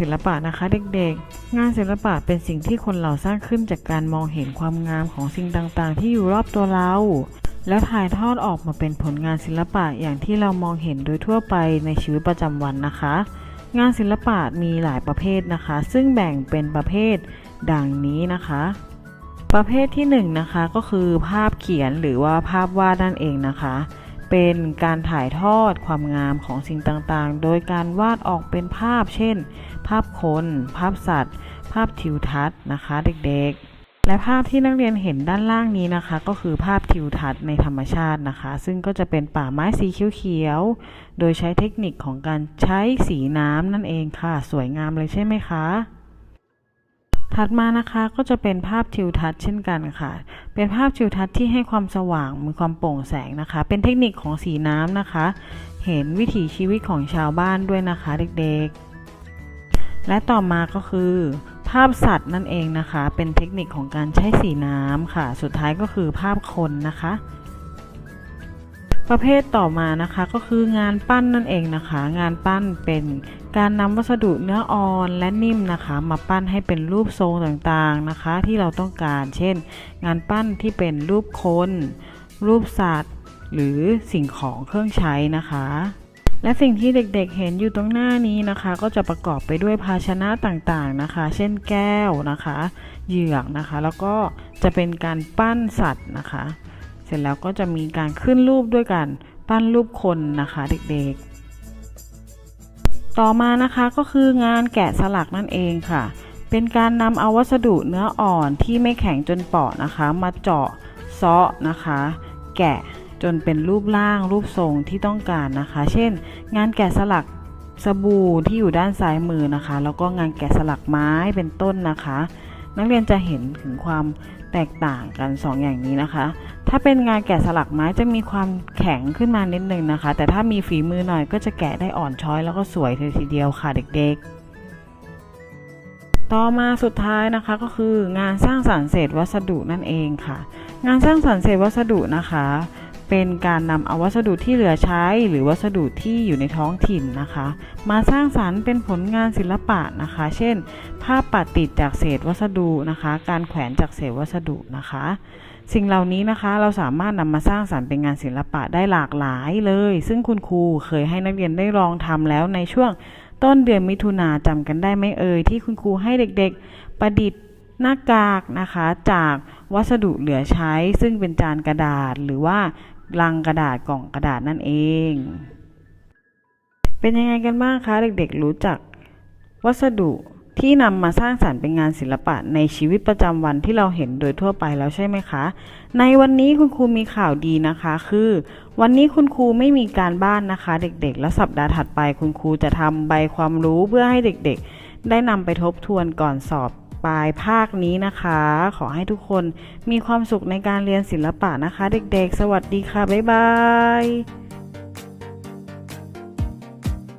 ศิลปะนะคะเด็กๆ งานศิลปะเป็นสิ่งที่คนเราสร้างขึ้นจากการมองเห็นความงามของสิ่งต่างๆ ที่อยู่รอบตัวเรา แล้วถ่ายทอดออกมาเป็นผลงานศิลปะอย่างที่เรามองเห็นโดยทั่วไปในชีวิตประจำวันนะคะ งานศิลปะมีหลายประเภทนะคะ ซึ่งแบ่งเป็นประเภทดังนี้นะคะ ประเภทที่1นงนะคะก็คือภาพเขียนหรือว่าภาพวาดนั่นเองนะคะ เป็นการถ่ายทอดความงามของสิ่งต่างๆ โดยการวาดออกเป็นภาพ เช่น ภาพคน ภาพสัตว์ ภาพทิวทัศน์นะคะเด็กๆ และภาพที่นักเรียนเห็นด้านล่างนี้นะคะ ก็คือภาพทิวทัศน์ในธรรมชาตินะคะ ซึ่งก็จะเป็นป่าไม้สีเขียวๆ โดยใช้เทคนิคของการใช้สีน้ำนั่นเองค่ะ สวยงามเลยใช่ไหมคะถัดมานะคะก็จะเป็นภาพทิวทัศน์เช่นกันค่ะ เป็นภาพทิวทัศน์ที่ให้ความสว่างมีความโปร่งแสงนะคะ เป็นเทคนิคของสีน้ำนะคะ เห็นวิถีชีวิตของชาวบ้านด้วยนะคะเด็กๆ และต่อมาก็คือ ภาพสัตว์นั่นเองนะคะ เป็นเทคนิคของการใช้สีน้ำค่ะ สุดท้ายก็คือภาพคนนะคะ ประเภทต่อมานะคะก็คืองานปั้นนั่นเองนะคะ งานปั้นเป็น การนำวัสดุเนื้ออ่อนและนิ่มนะคะ มาปั้นให้เป็นรูปทรงต่างๆนะคะ ที่เราต้องการ เช่น งานปั้นที่เป็นรูปคน รูปสัตว์ หรือสิ่งของเครื่องใช้นะคะ และสิ่งที่เด็กๆเห็นอยู่ตรงหน้านี้นะคะ ก็จะประกอบไปด้วยภาชนะต่างๆนะคะ เช่นแก้วนะคะ เหยือกนะคะ แล้วก็จะเป็นการปั้นสัตว์นะคะ เสร็จแล้วก็จะมีการขึ้นรูปด้วยกันปั้นรูปคนนะคะ เด็กๆ ต่อมานะคะก็คืองานแกะสลักนั่นเองค่ะ เป็นการนำเอาวัสดุเนื้ออ่อนที่ไม่แข็งจนเปราะนะคะ มาเจาะเซาะนะคะ แกะจนเป็นรูปร่างรูปทรงที่ต้องการนะคะ เช่น งานแกะสลักสบู่ที่อยู่ด้านซ้ายมือนะคะ แล้วก็งานแกะสลักไม้เป็นต้นนะคะ นักเรียนจะเห็นถึงความแตกต่างกัน 2ออย่างนี้นะคะ ถ้าเป็นงานแกะสลักไม้จะมีความแข็งขึ้นมานิดนึงนะคะ แต่ถ้ามีฝีมือหน่อยก็จะแกะได้อ่อนช้อยแล้วก็สวยเลยทีเดียวค่ะเด็กๆ ต่อมาสุดท้ายนะคะก็คืองานสร้างสรรค์เศษวัสดุนั่นเองค่ะ งานสร้างสรรค์เศษวัสดุนะคะ เป็นการนำเอาวัสดุที่เหลือใช้ หรือวัสดุที่อยู่ในท้องถิ่นนะคะ มาสร้างสรรค์เป็นผลงานศิลปะนะคะ เช่น ภาพปัดติดจากเศษวัสดุนะคะ การแขวนจากเศษวัสดุนะคะ สิ่งเหล่านี้นะคะเราสามารถนำมาสร้างสรรค์เป็นงานศิลปะได้หลากหลายเลย ซึ่งคุณครูเคยให้นักเรียนได้ลองทำแล้วในช่วงต้นเดือนมิถุนาจำกันได้ไหมเอ่ยที่คุณครูให้เด็กๆ ประดิษฐ์หน้ากากนะคะจากวัสดุเหลือใช้ ซึ่งเป็นจานกระดาษหรือว่า ลังกระดาษกล่องกระดาษนั่นเอง เป็นยังไงกันบ้างคะ เด็กๆ รู้จัก วัสดุที่นำมาสร้างสรรค์เป็นงานศิลปะในชีวิตประจำวันที่เราเห็นโดยทั่วไปแล้วใช่ไหมคะ ในวันนี้คุณครูมีข่าวดีนะคะ คือ วันนี้คุณครูไม่มีการบ้านนะคะ เด็กๆ และสัปดาห์ถัดไปคุณครูจะทำใบความรู้เพื่อให้เด็กๆ ได้นำไปทบทวนก่อนสอบ ปลายภาคนี้นะคะ ขอให้ทุกคนมีความสุขในการเรียนศิลปะนะคะ เด็กๆ สวัสดีค่ะ บ๊ายบาย